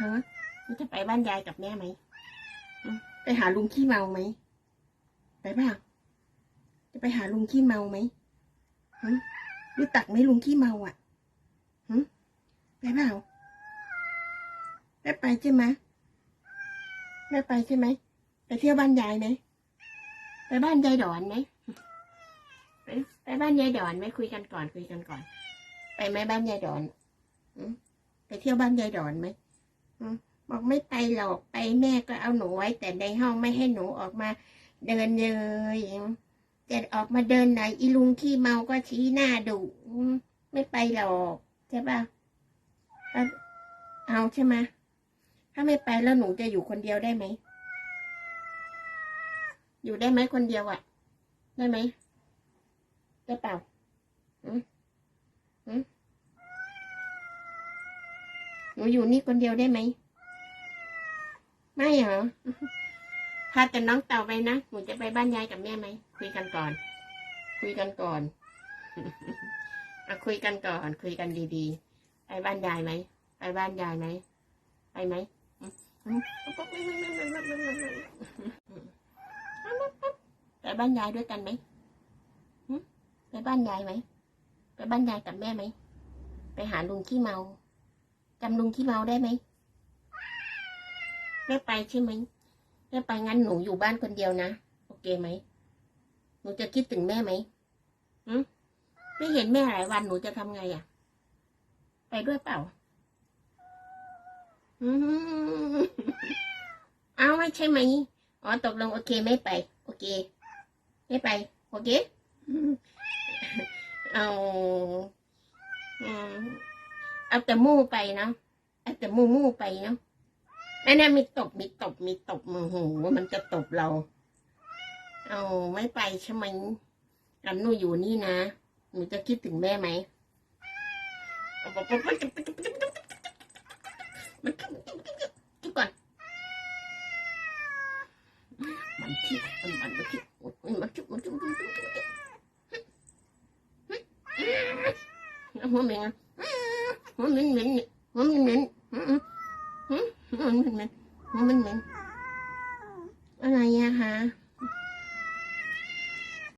ฮะหนูจะไปบ้านยายกับแม่ไหมอืมไปหาลุงขี้เมาไหม ไปเปล่าจะไปหาลุงขี้เมาไหมหึรู้ตักไหมลุงขี้เมาอะหึไปเปล่าไม่ไปใช่ไหมไม่ไปใช่ไหม ไปเที่ยวบ้านยายไหม ไปบ้านยายดอนไหม ไปไปบ้านยายดอนไหมคุยกันก่อนคุยกันก่อน ไปไหมบ้านยายดอนอืมไปเที่ยวบ้านยายดอนไหมอืม บอกไม่ไปหรอกไปแม่ก็เอาหนูไว้แต่ในห้องไม่ให้หนูออกมาเดินเลยจะออกมาเดินไหนอีลุงขี้เมาก็ชี้หน้าดุไม่ไปหรอกใช่ปะเอาเอาใช่ไหมถ้าไม่ไปแล้วหนูจะอยู่คนเดียวได้ไหม อยู่ได้ไหมคนเดียวอะ่ะ ได้ไหมได้เปล่าอืมอืม หนูอยู่นี่คนเดียวได้ไหม ไม่เหรอพาแต่น้องเต่าไปนะ หนูจะไปบ้านยายกับแม่ไหม คุยกันก่อน คุยกันก่อนอะคุยกันก่อน คุยกันดีๆ ไปบ้านยายไหม ไปบ้านยายไหม ไปไหมไปบ้านยายด้วยกันไหมไปบ้านยายไหม ไปบ้านยายกับแม่ไหม ไปหาลุงขี้เมา จำลุงขี้เมาได้ไหมไม่ไปใช่ไหมไม่ไปงั้นหนูอยู่บ้านคนเดียวนะ โอเคไหม หนูจะคิดถึงแม่ไหมหึไม่เห็นแม่หลายวันหนูจะทำไงอะ ไปด้วยเปล่า อืมเอาไม่ใช่ไหมอ๋อตกลงโอเคไม่ไป โอเค ไม่ไป โอเคอืมเอาอืม เอาแต่มู่ไปเนาะเอาแต่มู่มู่ไปเนาะนั่นน่มีตบมีตบมีตบมือหูว่ามันจะตบเรา เอาไม่ไปใช่ไหมกันหนูอยู่นี่นะหนูจะคิดถึงแม่ไหมเอาไปไปไปไปไปไปไปมันจุ๊บก่อนมันคิดมันมันมันคิดมันมันจุ๊บมันจุ๊บจุ๊บจุ๊บจุ๊บแล้วหัวเห มันเหม็นเหม็นหัวเหม็นเหม็นมันเหม็นเหม็นหัวเหม็นเหม็นอะไรอะคะ